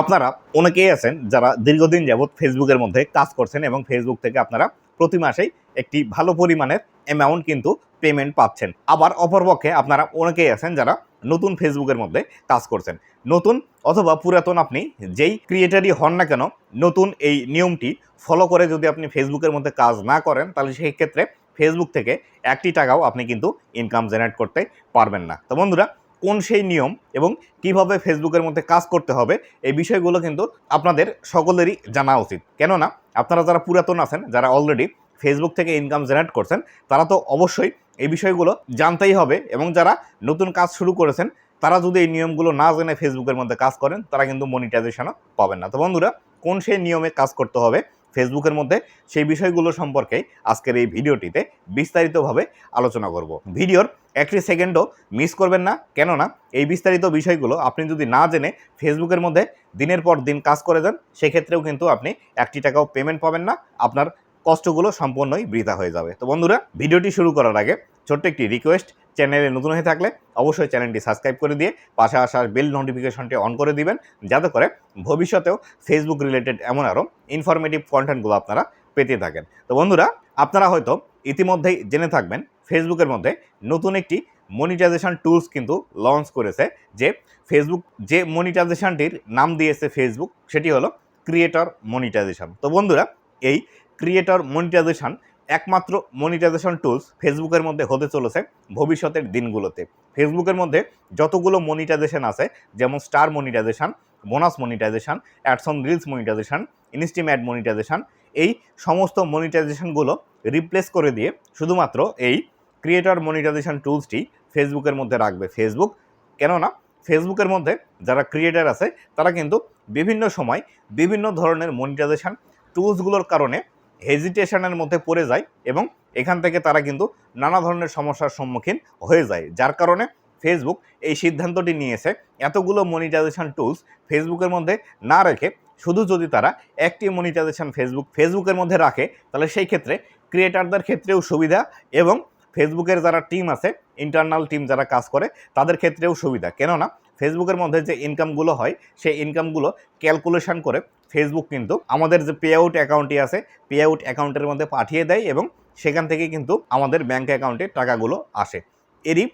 আপনারা অনেকেই আছেন যারা দীর্ঘদিন যাবৎ ফেসবুকের মধ্যে কাজ করছেন এবং ফেসবুক থেকে আপনারা প্রতি মাসেই একটি ভালো পরিমাণের অ্যামাউন্ট কিন্তু পেমেন্ট পাচ্ছেন। আবার অপরপক্ষে আপনারা অনেকেই আছেন যারা নতুন ফেসবুকের মধ্যে কাজ করছেন। নতুন অথবা পুরাতন আপনি যেই ক্রিয়েটারই হন না কেন, নতুন এই নিয়মটি ফলো করে যদি আপনি ফেসবুকের মধ্যে কাজ না করেন, তাহলে সেই ক্ষেত্রে ফেসবুক থেকে একটি টাকাও আপনি কিন্তু ইনকাম জেনারেট করতে পারবেন না। তো বন্ধুরা কোন সেই নিয়ম এবং কীভাবে ফেসবুকের মধ্যে কাজ করতে হবে, এই বিষয়গুলো কিন্তু আপনাদের সকলেরই জানা উচিত। কেননা, আপনারা যারা পুরাতন আছেন, যারা অলরেডি ফেসবুক থেকে ইনকাম জেনারেট করছেন, তারা তো অবশ্যই এই বিষয়গুলো জানতেই হবে এবং যারা নতুন কাজ শুরু করেছেন, তারা যদি এই নিয়মগুলো না জেনে ফেসবুকের মধ্যে কাজ করেন, তারা কিন্তু মনিটাইজেশনও পাবেন না। তো বন্ধুরা, কোন সেই নিয়মে কাজ করতে হবে ফেসবুকের মধ্যে সেই বিষয়গুলো সম্পর্কে আজকের এই ভিডিওটিতে বিস্তারিতভাবে আলোচনা করব। ভিডিওর একটি সেকেন্ডও মিস করবেন না, কেননা এই বিস্তারিত বিষয়গুলো আপনি যদি না জেনে ফেসবুকের মধ্যে দিনের পর দিন কাজ করে যান, সেক্ষেত্রেও কিন্তু আপনি একটি টাকাও পেমেন্ট পাবেন না, আপনার কষ্টগুলো সম্পূর্ণই বৃথা হয়ে যাবে। তো বন্ধুরা, ভিডিওটি শুরু করার আগে ছোট্ট একটি রিকোয়েস্ট চ্যানেলে নতুন হয়ে থাকলে অবশ্যই চ্যানেলটি সাবস্ক্রাইব করে দিয়ে পাশে আসার বেল নোটিফিকেশনটি অন করে দিবেন, যাতে করে ভবিষ্যতেও ফেসবুক রিলেটেড এমন আরও ইনফরমেটিভ কন্টেন্টগুলো আপনারা পেতে থাকেন। তো বন্ধুরা, আপনারা হয়তো ইতিমধ্যেই জেনে থাকবেন ফেসবুকের মধ্যে নতুন একটি মনিটাইজেশন টুলস কিন্তু লঞ্চ করেছে, যে ফেসবুক যে মনিটাইজেশনটির নাম দিয়েছে ফেসবুক সেটি হলো ক্রিয়েটর মনিটাইজেশন তো বন্ধুরা, এই ক্রিয়েটর মনিটাইজেশন, একমাত্র মনিটাইজেশন টুলস ফেসবুকের মধ্যে হতে চলেছে ভবিষ্যতের দিনগুলোতে। ফেসবুকের মধ্যে যতগুলো মনিটাইজেশন আছে, যেমন star monetization bonus monetization ads on reels monetization instream ad monetization, এই সমস্ত মনিটাইজেশনগুলো রিপ্লেস করে দিয়ে শুধুমাত্র এই ক্রিয়েটর মনিটাইজেশন টুলসটি ফেসবুকের মধ্যে রাখবে। ফেসবুক কেননা ফেসবুকের মধ্যে যারা ক্রিয়েটার আছে, তারা কিন্তু বিভিন্ন সময় বিভিন্ন ধরনের মনিটাইজেশন টুলসগুলোর কারণে হেজিটেশনের মধ্যে পড়ে যায় এবং এখান থেকে তারা কিন্তু নানা ধরনের সমস্যার সম্মুখীন হয়ে যায়, যার কারণে ফেসবুক এই সিদ্ধান্তটি নিয়েছে এতগুলো মনিটাইজেশন টুলস ফেসবুকের মধ্যে না রেখে শুধু যদি তারা একটি মনিটাইজেশন ফেসবুক ফেসবুকের মধ্যে রাখে, তাহলে সেই ক্ষেত্রে ক্রিয়েটারদের ক্ষেত্রেও সুবিধা এবং ফেসবুকের যারা টিম আছে ইন্টারনাল টিম যারা কাজ করে, তাদের ক্ষেত্রেও সুবিধা। কেননা ফেসবুকের মধ্যে যে ইনকামগুলো হয়, সেই ইনকামগুলো ক্যালকুলেশন করে ফেসবুক কিন্তু আমাদের যে পে আউট অ্যাকাউন্টটি আছে পে আউট অ্যাকাউন্টের মধ্যে পাঠিয়ে দেয় এবং সেখান থেকে কিন্তু আমাদের ব্যাঙ্ক অ্যাকাউন্টে টাকাগুলো আসে। এরই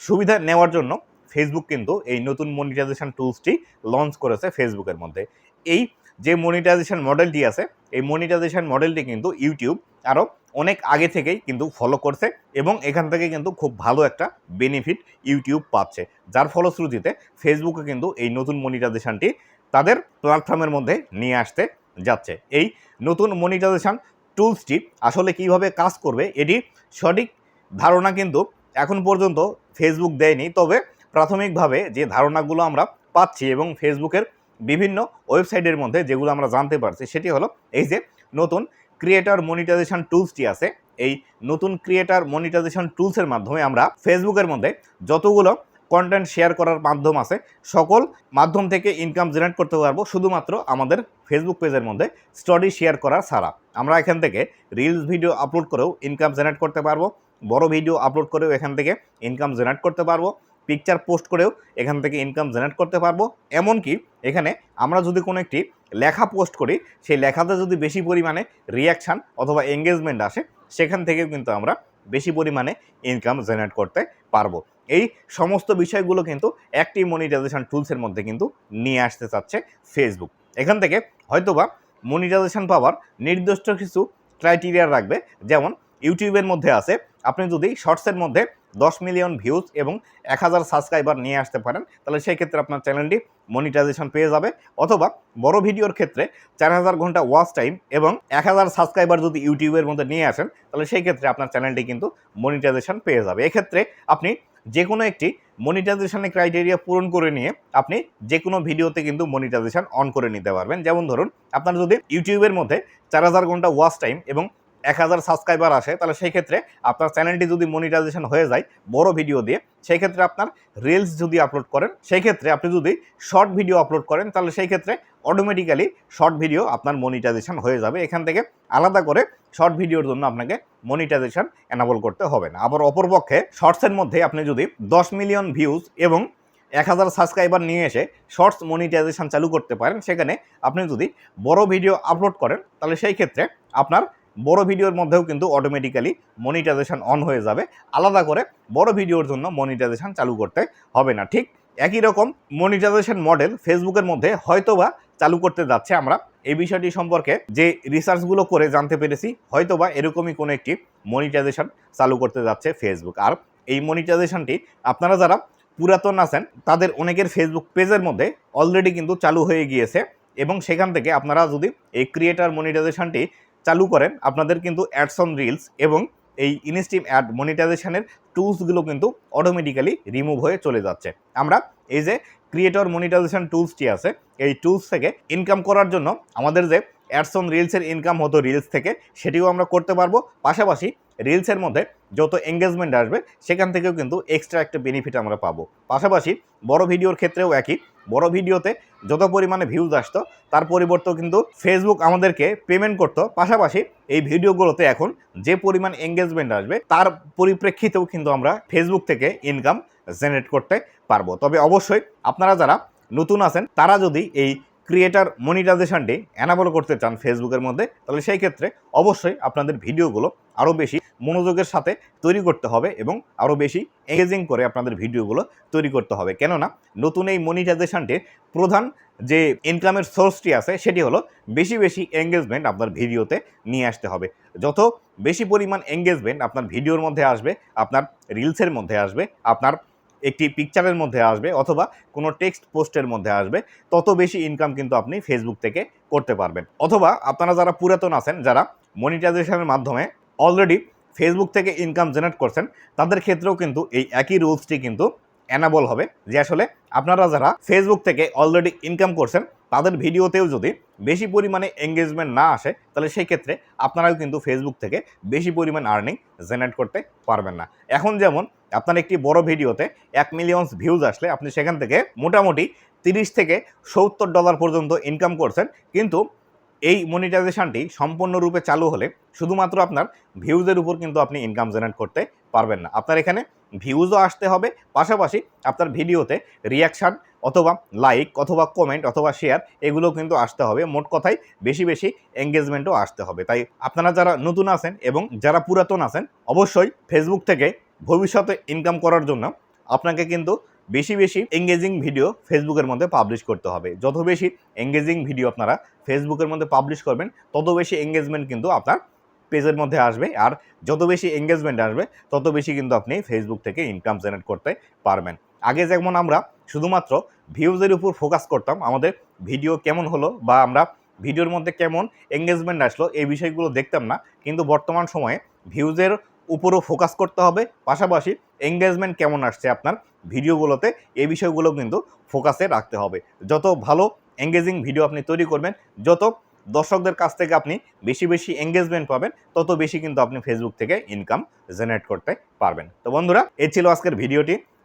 সুবিধা নেওয়ার জন্য ফেসবুক কিন্তু এই নতুন মনিটাইজেশন টুলসটি লঞ্চ করেছে ফেসবুকের মধ্যে। এই যে মনিটাইজেশন মডেলটি আছে, এই মনিটাইজেশন মডেলটি কিন্তু ইউটিউব আরও অনেক আগে থেকেই কিন্তু ফলো করছে এবং এখান থেকে কিন্তু খুব ভালো একটা বেনিফিট ইউটিউব পাচ্ছে। যার ফলশ্রুতিতে ফেসবুকে কিন্তু এই নতুন মনিটাইজেশনটি তাদের প্ল্যাটফর্মের মধ্যে নিয়ে আসতে যাচ্ছে। এই নতুন মনিটাইজেশন টুলসটি আসলে কীভাবে কাজ করবে, এটি সঠিক ধারণা কিন্তু এখন পর্যন্ত ফেসবুক দেয়নি। তবে প্রাথমিকভাবে যে ধারণাগুলো আমরা পাচ্ছি এবং ফেসবুকের বিভিন্ন ওয়েবসাইটের মধ্যে যেগুলো আমরা জানতে পারছি, সেটি হলো এই যে নতুন ক্রিয়েটার মনিটাইজেশন টুলসটি আছে। এই নতুন ক্রিয়েটার মনিটাইজেশন টুলসের মাধ্যমে আমরা ফেসবুকের মধ্যে যতগুলো কন্টেন্ট শেয়ার করার মাধ্যম আছে। সকল মাধ্যম থেকে ইনকাম জেনারেট করতে পারব শুধুমাত্র আমাদের ফেসবুক পেজের মধ্যে স্টোরি শেয়ার করা ছাড়া। আমরা এখান থেকে রিলস ভিডিও আপলোড করেও ইনকাম জেনারেট করতে পারব, বড় ভিডিও আপলোড করেও এখান থেকে ইনকাম জেনারেট করতে পারব পিকচার পোস্ট করেও এখান থেকে ইনকাম জেনারেট করতে পারব। এমনকি এখানে আমরা যদি কোনো একটি লেখা পোস্ট করি, সেই লেখাতে যদি বেশি পরিমাণে রিয়াকশান অথবা এঙ্গেজমেন্ট আসে, সেখান থেকেও কিন্তু আমরা বেশি পরিমাণে ইনকাম জেনারেট করতে পারব। এই সমস্ত বিষয়গুলো কিন্তু একটি মনিটাইজেশন টুলসের মধ্যে কিন্তু নিয়ে আসতে চাচ্ছে ফেসবুক এখান থেকে হয়তোবা মনিটাইজেশন পাওয়ার নির্দিষ্ট কিছু ক্রাইটেরিয়া রাখবে, যেমন ইউটিউবের মধ্যে আছে, আপনি যদি শর্টসের মধ্যে দশ মিলিয়ন ভিউজ এবং এক হাজার সাবস্ক্রাইবার নিয়ে আসতে পারেন, তাহলে সেই ক্ষেত্রে আপনার চ্যানেলটি মনিটাইজেশন পেয়ে যাবে। অথবা বড় ভিডিওর ক্ষেত্রে চার হাজার ঘণ্টা ওয়াচ টাইম এবং এক হাজার সাবস্ক্রাইবার যদি ইউটিউবের মধ্যে নিয়ে আসেন, তাহলে সেই ক্ষেত্রে আপনার চ্যানেলটি কিন্তু মনিটাইজেশন পেয়ে যাবে। এক্ষেত্রে আপনি যে কোনো একটি মনিটাইজেশনের ক্রাইটেরিয়া পূরণ করে নিয়ে আপনি যে কোনো ভিডিওতে কিন্তু মনিটাইজেশন অন করে নিতে পারবেন। যেমন ধরুন, আপনার যদি ইউটিউবের মধ্যে চার হাজার ঘণ্টা ওয়াচ টাইম এবং এক হাজার সাবস্ক্রাইবার আসে, তাহলে সেই ক্ষেত্রে আপনার চ্যানেলটি যদি মনিটাইজেশন হয়ে যায় বড় ভিডিও দিয়ে, সেই ক্ষেত্রে আপনার রিলস যদি আপলোড করেন, সেই ক্ষেত্রে আপনি যদি শর্ট ভিডিও আপলোড করেন, তাহলে সেই ক্ষেত্রে অটোমেটিক্যালি শর্ট ভিডিও আপনার মনিটাইজেশন হয়ে যাবে। এখান থেকে আলাদা করে শর্ট ভিডিওর জন্য আপনাকে মনিটাইজেশন এনাবল করতে হবে না। আবার অপরপক্ষে শর্টসের মধ্যে আপনি যদি দশ মিলিয়ন ভিউজ এবং এক হাজার সাবস্ক্রাইবার নিয়ে এসে শর্টস মনিটাইজেশন চালু করতে পারেন, সেখানে আপনি যদি বড় ভিডিও আপলোড করেন, তাহলে সেই ক্ষেত্রে আপনার বড় ভিডিওর মধ্যেও কিন্তু অটোমেটিক্যালি মনিটাইজেশন অন হয়ে যাবে। আলাদা করে বড় ভিডিওর জন্য মনিটাইজেশন চালু করতে হবে না। ঠিক একই রকম মনিটাইজেশন মডেল ফেসবুকের মধ্যে হয়তোবা চালু করতে যাচ্ছে আমরা। এই বিষয়টি সম্পর্কে যে রিসার্চগুলো করে জানতে পেরেছি, হয়তোবা এরকমই কোনো একটি মনিটাইজেশন চালু করতে যাচ্ছে ফেসবুক আর এই মনিটাইজেশনটি আপনারা যারা পুরাতন আছেন, তাদের অনেকের ফেসবুক পেজের মধ্যে অলরেডি কিন্তু চালু হয়ে গিয়েছে এবং সেখান থেকে আপনারা যদি এই ক্রিয়েটার মনিটাইজেশনটি চালু করেন, আপনাদের কিন্তু অ্যাডস অন রিলস এবং এই ইনস্টিম অ্যাড মনিটাইজেশনের টুলসগুলো কিন্তু অটোমেটিক্যালি রিমুভ হয়ে চলে যাচ্ছে। আমরা এই যে ক্রিয়েটর মনিটাইজেশন টুলসটি আছে। এই টুলস থেকে ইনকাম করার জন্য আমাদের যে অ্যাডস অন রিলসের ইনকাম হতো রিলস থেকে, সেটিও আমরা করতে পারব। পাশাপাশি রিলসের মধ্যে যত এঙ্গেজমেন্ট আসবে, সেখান থেকেও কিন্তু এক্সট্রা একটা বেনিফিট আমরা পাবো। পাশাপাশি বড় ভিডিওর ক্ষেত্রেও একই। বড় ভিডিওতে যত পরিমাণে ভিউজ আসতো, তার পরিবর্তেও কিন্তু ফেসবুক আমাদেরকে পেমেন্ট করতো। পাশাপাশি এই ভিডিওগুলোতে এখন যে পরিমাণ এঙ্গেজমেন্ট আসবে, তার পরিপ্রেক্ষিতেও কিন্তু আমরা ফেসবুক থেকে ইনকাম জেনারেট করতে পারব। তবে অবশ্যই আপনারা যারা নতুন আছেন, তারা যদি এই ক্রিয়েটার মনিটাইজেশনটি অ্যানাবল করতে চান ফেসবুকের মধ্যে, তাহলে সেই ক্ষেত্রে অবশ্যই আপনাদের ভিডিওগুলো আরও বেশি মনোযোগের সাথে তৈরি করতে হবে এবং আরও বেশি এঙ্গেজিং করে আপনাদের ভিডিওগুলো তৈরি করতে হবে। কেননা নতুন এই মনিটাইজেশনটির প্রধান যে ইনকামের সোর্সটি আছে, সেটি হলো বেশি বেশি এঙ্গেজমেন্ট আপনার ভিডিওতে নিয়ে আসতে হবে। যত বেশি পরিমাণ এঙ্গেজমেন্ট আপনার ভিডিওর মধ্যে আসবে, আপনার রিলসের মধ্যে আসবে, আপনার একটি পিকচারের মধ্যে আসবে অথবা কোনো টেক্সট পোস্টের মধ্যে আসবে, তত বেশি ইনকাম কিন্তু আপনি ফেসবুক থেকে করতে পারবেন। অথবা আপনারা যারা পুরাতন আছেন, যারা মনিটাইজেশনের মাধ্যমে অলরেডি ফেসবুক থেকে ইনকাম জেনারেট করছেন, তাদের ক্ষেত্রেও কিন্তু এই একই রুলসটি কিন্তু অ্যানাবল হবে যে আসলে আপনারা যারা ফেসবুক থেকে অলরেডি ইনকাম করছেন তাদের ভিডিওতেও যদি বেশি পরিমাণে এঙ্গেজমেন্ট না আসে, তাহলে সেই ক্ষেত্রে আপনারাও কিন্তু ফেসবুক থেকে বেশি পরিমাণ আর্নিং জেনারেট করতে পারবেন না। এখন যেমন আপনার একটি বড় ভিডিওতে এক মিলিয়নস ভিউজ আসলে আপনি সেখান থেকে মোটামুটি তিরিশ থেকে সত্তর ডলার পর্যন্ত ইনকাম করছেন, কিন্তু এই মনিটাইজেশনটি সম্পূর্ণরূপে চালু হলে শুধুমাত্র আপনার ভিউজের উপর কিন্তু আপনি ইনকাম জেনারেট করতে পারবেন না। আপনার এখানে ভিউজও আসতে হবে, পাশাপাশি আপনার ভিডিওতে রিয়াকশান অথবা লাইক অথবা কমেন্ট অথবা শেয়ার এগুলো কিন্তু আসতে হবে। মোট কথায় বেশি বেশি এঙ্গেজমেন্টও আসতে হবে। তাই আপনারা যারা নতুন আছেন এবং যারা পুরাতন আছেন, অবশ্যই ফেসবুক থেকে ভবিষ্যতে ইনকাম করার জন্য আপনাকে কিন্তু বেশি বেশি এঙ্গেজিং ভিডিও ফেসবুকের মধ্যে পাবলিশ করতে হবে। যত বেশি এঙ্গেজিং ভিডিও আপনারা ফেসবুকের মধ্যে পাবলিশ করবেন, তত বেশি এঙ্গেজমেন্ট কিন্তু আপনার পেজের মধ্যে আসবে। আর যত বেশি এঙ্গেজমেন্ট আসবে, তত বেশি কিন্তু আপনি ফেসবুক থেকে ইনকাম জেনারেট করতে পারবেন। আগে যেমন আমরা শুধুমাত্র ভিউজের উপর ফোকাস করতাম, আমাদের ভিডিও কেমন হলো বা আমরা ভিডিওর মধ্যে কেমন এঙ্গেজমেন্ট আসলো, এই বিষয়গুলো দেখতাম না। কিন্তু বর্তমান সময়ে ভিউজের উপরও ফোকাস করতে হবে, পাশাপাশি এঙ্গেজমেন্ট কেমন আসছে আপনার ভিডিওগুলোতে এই বিষয়গুলো কিন্তু ফোকাসে রাখতে হবে। যত ভালো এঙ্গেজিং ভিডিও আপনি তৈরি করবেন, যত দর্শকদের কাছ থেকে আপনি বেশি বেশি এঙ্গেজমেন্ট পাবেন, তত বেশি কিন্তু আপনি ফেসবুক থেকে ইনকাম জেনারেট করতে পারবেন। তো বন্ধুরা এ ছিল আজকের ভিডিওটি